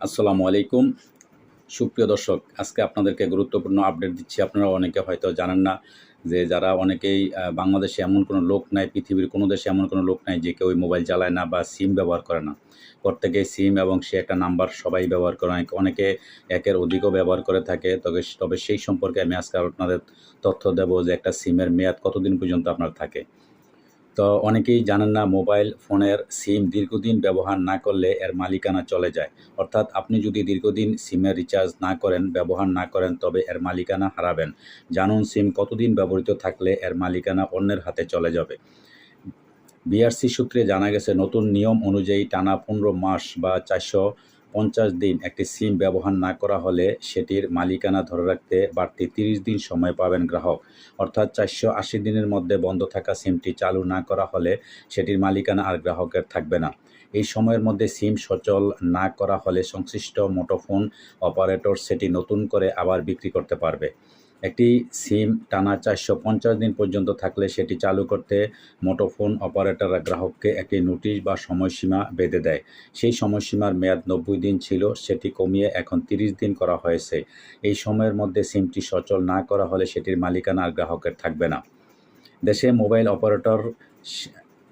আসসালামু আলাইকুম। সুপ্রিয় দর্শক, আজকে আপনাদেরকে গুরুত্বপূর্ণ আপডেট দিচ্ছি। আপনারা অনেকে হয়তো জানেন না যে যারা অনেকেই বাংলাদেশে এমন কোনো লোক নাই, পৃথিবীর কোনো দেশে এমন কোনো লোক নাই যে কেউ মোবাইল চালায় না বা সিম ব্যবহার করে না। প্রত্যেকেই সিম এবং সে একটা নাম্বার সবাই ব্যবহার করে অনেকে অনেকে একের অধিকও ব্যবহার করে থাকে। তবে তবে সেই সম্পর্কে আমি আজকে আপনাদের তথ্য দেবো যে একটা সিমের মেয়াদ কতদিন পর্যন্ত আপনার থাকে। তো অনেকেই জানেন না, মোবাইল ফোনের সিম দীর্ঘদিন ব্যবহার না করলে এর মালিকানা চলে যায়। অর্থাৎ আপনি যদি দীর্ঘদিন সিমের রিচার্জ না করেন, ব্যবহার না করেন, তবে এর মালিকানা হারাবেন। জানুন, সিম কতদিন ব্যবহৃত থাকলে এর মালিকানা অন্যের হাতে চলে যাবে। বিআরসি সূত্রে জানা গেছে, নতুন নিয়ম অনুযায়ী টানা পনেরো মাস বা চারশো পঞ্চাশ দিন একটি সিম ব্যবহার না করা হলে সেটির মালিকানা ধরে রাখতে বাড়তি তিরিশ দিন সময় পাবেন গ্রাহক। অর্থাৎ চারশো আশি দিনের মধ্যে বন্ধ থাকা সিমটি চালু না করা হলে সেটির মালিকানা আর গ্রাহকের থাকবে না। এই সময়ের মধ্যে সিম সচল না করা হলে সংশ্লিষ্ট মোটোফোন অপারেটর সেটি নতুন করে আবার বিক্রি করতে পারবে। একটি সিম টানা চারশো পঞ্চাশ দিন পর্যন্ত থাকলে সেটি চালু করতে মুঠোফোন অপারেটররা গ্রাহককে একটি নোটিশ বা সময়সীমা বেঁধে দেয়। সেই সময়সীমার মেয়াদ নব্বই দিন ছিল, সেটি কমিয়ে এখন তিরিশ দিন করা হয়েছে। এই সময়ের মধ্যে সিমটি সচল না করা হলে সেটির মালিকানা আর গ্রাহকের থাকবে না। দেশে মোবাইল অপারেটর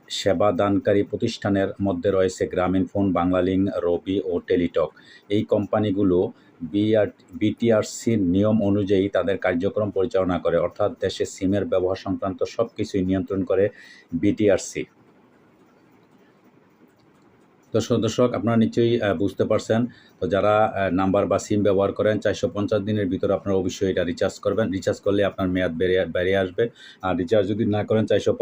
সে- সেবাদানকারী প্রতিষ্ঠানের মধ্যে রয়েছে গ্রামীণ ফোন, বাংলালিংক, রবি ও টেলিটক। এই কোম্পানিগুলো বিআর, বিটিআরসির নিয়ম অনুযায়ী তাদের কার্যক্রম পরিচালনা করে, অর্থাৎ দেশে সিমের ব্যবহার সংক্রান্ত সব কিছুই নিয়ন্ত্রণ করে বিটিআরসি। দর্শক দর্শক, আপনারা নিশ্চয়ই বুঝতে পারছেন। তো যারা নাম্বার বা সিম ব্যবহার করেন, চারশো পঞ্চাশ দিনের ভিতরে আপনারা অবশ্যই এটা রিচার্জ করবেন। রিচার্জ করলে আপনার মেয়াদ বেড়ে বেরিয়ে আসবে। আর রিচার্জ যদি না করেন, চারশো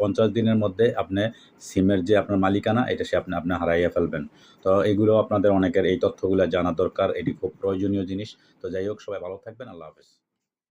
পঞ্চাশ দিনের মধ্যে আপনি সিমের যে আপনার মালিকানা, এটা সে আপনি আপনি হারাইয়া ফেলবেন। তো এগুলো আপনাদের অনেকের এই তথ্যগুলো জানা দরকার। এটি খুব প্রয়োজনীয় জিনিস। তো যাই হোক, সবাই ভালো থাকবেন। আল্লাহ হাফেজ।